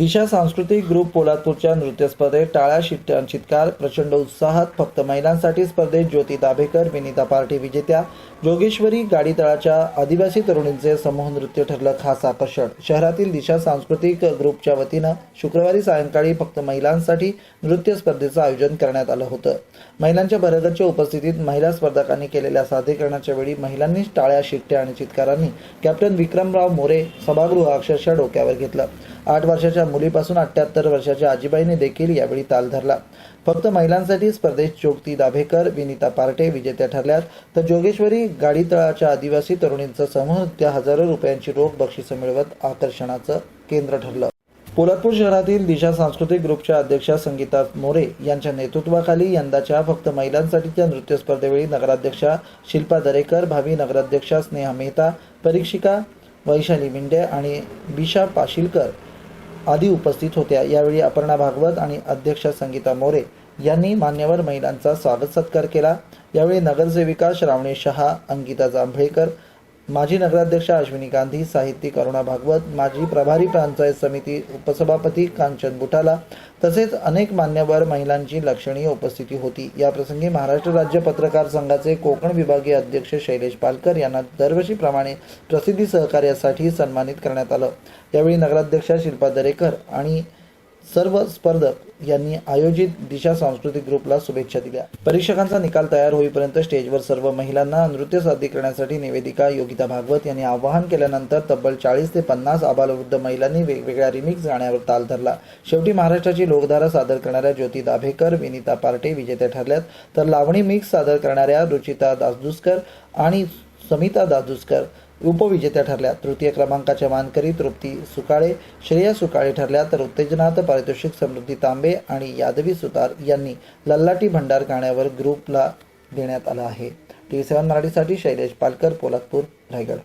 दिशा सांस्कृतिक ग्रुप पोलादपूरच्या नृत्य स्पर्धेत टाळ्या शिट्ट्या प्रचंड उत्साहात फक्त महिलांसाठी स्पर्धेत ज्योती दाभेकर विनिता पार्टी विजेत्या जोगेश्वरी गाडीतळाच्या आदिवासी तरुणींचे समूह नृत्य ठरलं खास आकर्षण. शहरातील दिशा सांस्कृतिक ग्रुपच्या वतीनं शुक्रवारी सायंकाळी फक्त महिलांसाठी नृत्य स्पर्धेचं आयोजन करण्यात आलं होतं. महिलांच्या भरगतच्या उपस्थितीत महिला स्पर्धकांनी केलेल्या सादरीकरणाच्या वेळी महिलांनी टाळ्या शिट्ट्या आणि चित्कारांनी कॅप्टन विक्रमराव मोरे सभागृह अक्षरशः डोक्यावर घेतलं. आठ वर्षाच्या मुलीपासून अठ्याहत्तर वर्षाच्या आजीबाईने देखील यावेळी ताल धरला. फक्त महिलांसाठी स्पर्धेत ज्योती दाभेकर विनिता पार्टे विजेत्या ठरल्यात. तर जोगेश्वरी गाडीतळाच्या आदिवासी तरुणींचं समूह त्या हजारो रुपयांची रोख बक्षिसं मिळवत आकर्षणाचं केंद्र ठरलं. पोलादपूर शहरातील दिशा सांस्कृतिक ग्रुपच्या अध्यक्षा संगीता मोरे यांच्या नेतृत्वाखाली यंदाच्या फक्त महिलांसाठीच्या नृत्य स्पर्धेवेळी नगराध्यक्षा शिल्पा दरेकर भावी नगराध्यक्षा स्नेहा मेहता परीक्षिका वैशाली मिंडे आणि बिशा पाशिलकर आदी उपस्थित होत्या. यावेळी अपर्णा भागवत आणि अध्यक्षा संगीता मोरे यांनी मान्यवर महिलांचा स्वागत सत्कार केला. यावेळी नगरसेविका श्रावणी शहा अंकिता जांभळेकर माजी नगराध्यक्षा अश्विनी गांधी साहित्यिक अरुणा भागवत माजी प्रभारी पंचायत समिती उपसभापती कांचन बुटाला तसेच अनेक मान्यवर महिलांची लक्षणीय उपस्थिती होती. याप्रसंगी महाराष्ट्र राज्य पत्रकार संघाचे कोकण विभागीय अध्यक्ष शैलेश पालकर यांना दरवर्षीप्रमाणे प्रसिद्धी सहकार्यासाठी सन्मानित करण्यात आलं. यावेळी नगराध्यक्षा शिल्पा दरेकर आणि सर्व स्पर्धक यांनी आयोजित दिशा सांस्कृतिक ग्रुपला शुभेच्छा दिल्या. परीक्षकांचा निकाल तयार होईपर्यंत स्टेजवर सर्व महिलांना नृत्य सादरीकरणासाठी निवेदिका योगिता भागवत यांनी आवाहन केल्यानंतर तब्बल चाळीस ते पन्नास आबालवृद्ध महिलांनी वेगवेगळ्या रिमिक्स गाण्यावर ताल धरला. शेवटी महाराष्ट्राची लोकधारा सादर करणाऱ्या ज्योती दाभेकर विनिता पार्टे विजेत्या ठरल्यात. तर लावणी मिक्स सादर करणाऱ्या रुचिता दासदुसकर आणि समिता दासदुसकर उपविजेत्या ठरल्या. तृतीय क्रमांकाच्या मानकरी तृप्ती सुकाळे श्रेया सुकाळे ठरल्या तर उत्तेजनात पारितोषिक समृद्धी तांबे आणि यादवी सुतार यांनी लल्लाटी भंडार गाण्यावर ग्रुपला देण्यात आला आहे. टी सेव्हन मराठीसाठी शैलेश पालकर पोलादपूर रायगड.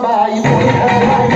bye.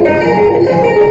Gracias.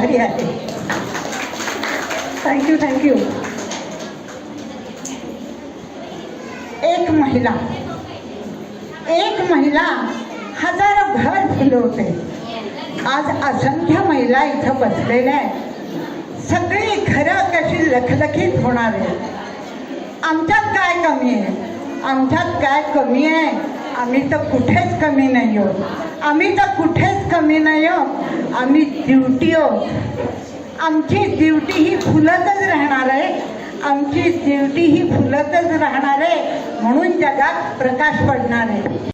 आभारी आहे. थँक्यू थँक्यू एक महिला एक महिला हजारो घर फुलवते आज असंख्य महिला इथं बसलेल्या आहेत. सगळी घरं कशी लखलखीत होणार आहे आमच्यात काय कमी आहे? आमच्यात काय कमी आहे? आम्ही तर कुठेच कमी नाही आहोत. आम्ही तर कुठेच कमी नाही आहोत. आम्ही ड्युटी आहोत. आमची ड्युटी ही फुलतच राहणार आहे. आमची ड्युटी ही फुलतच राहणार आहे. म्हणून जगात प्रकाश पडणार आहे.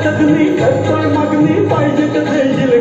आमच्या तुम्ही करतोय मागणी पाहिजे तर देशील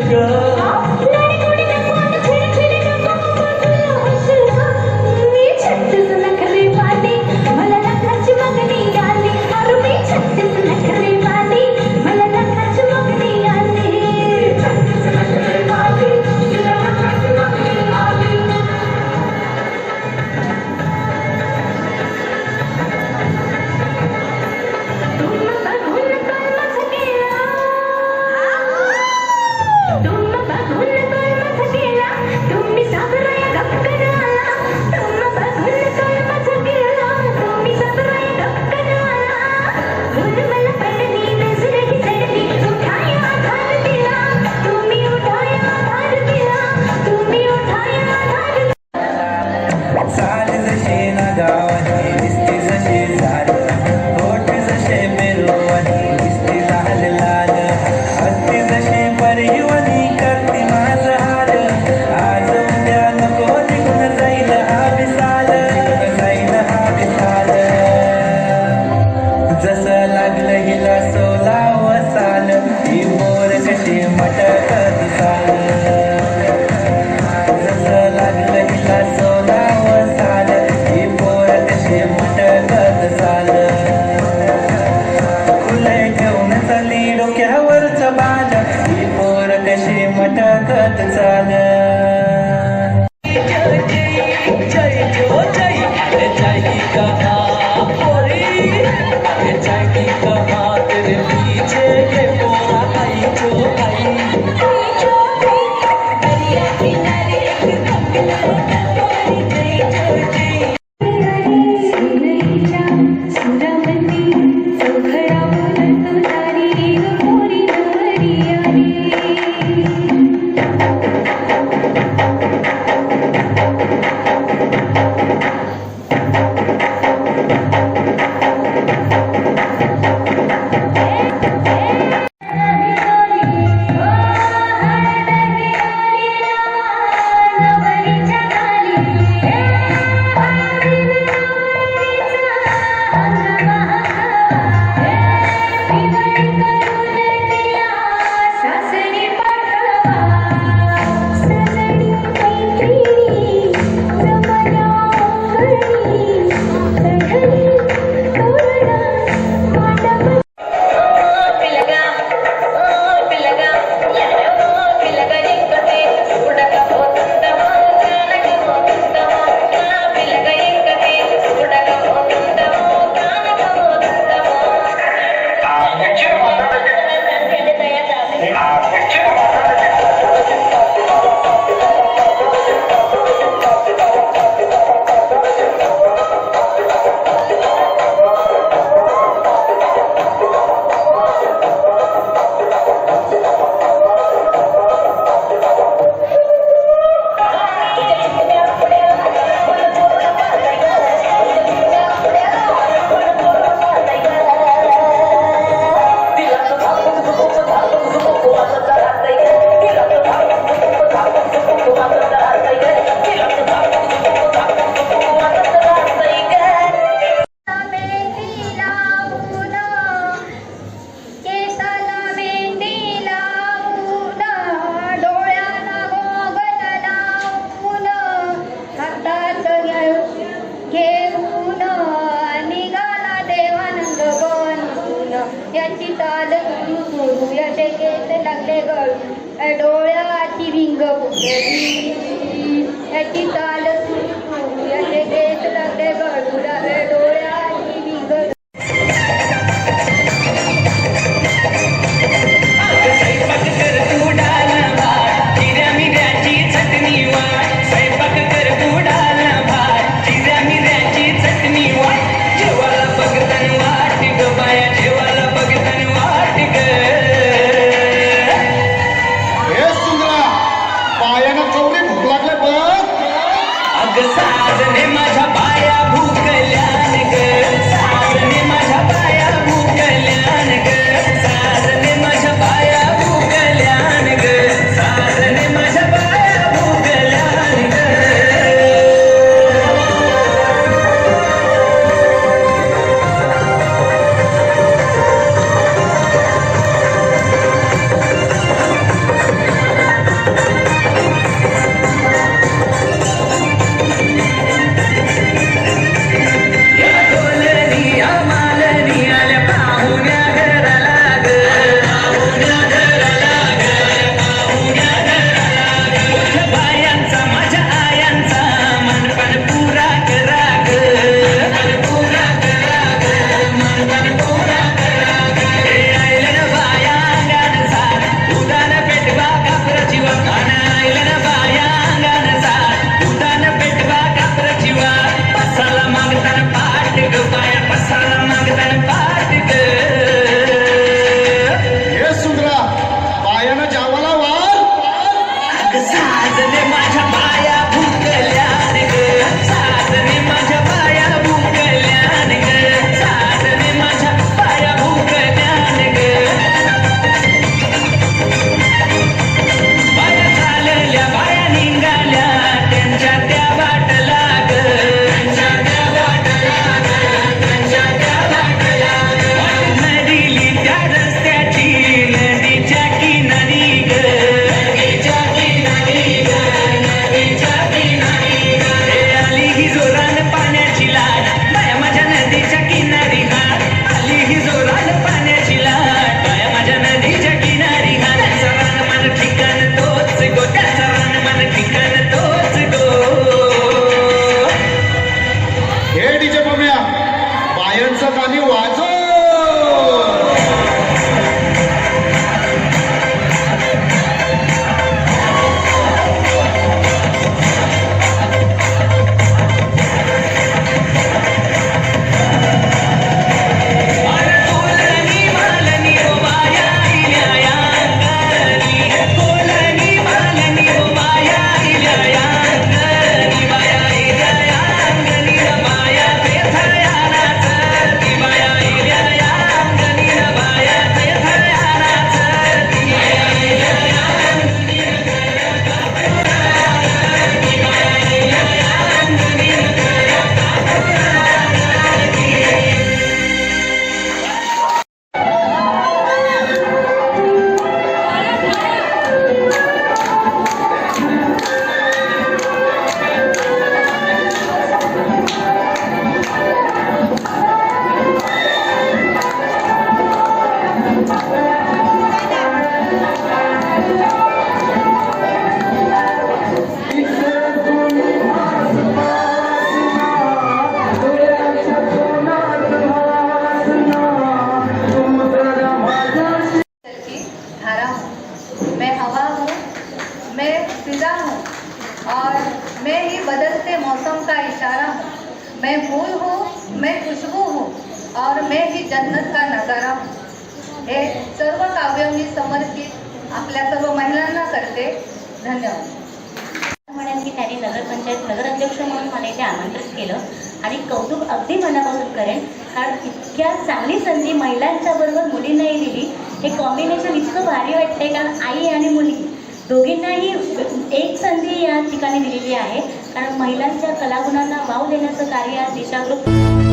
ठिकाणी दिलेली आहे. कारण महिलांच्या कलागुणांना वाव देण्याचं कार्य आज दिशागृत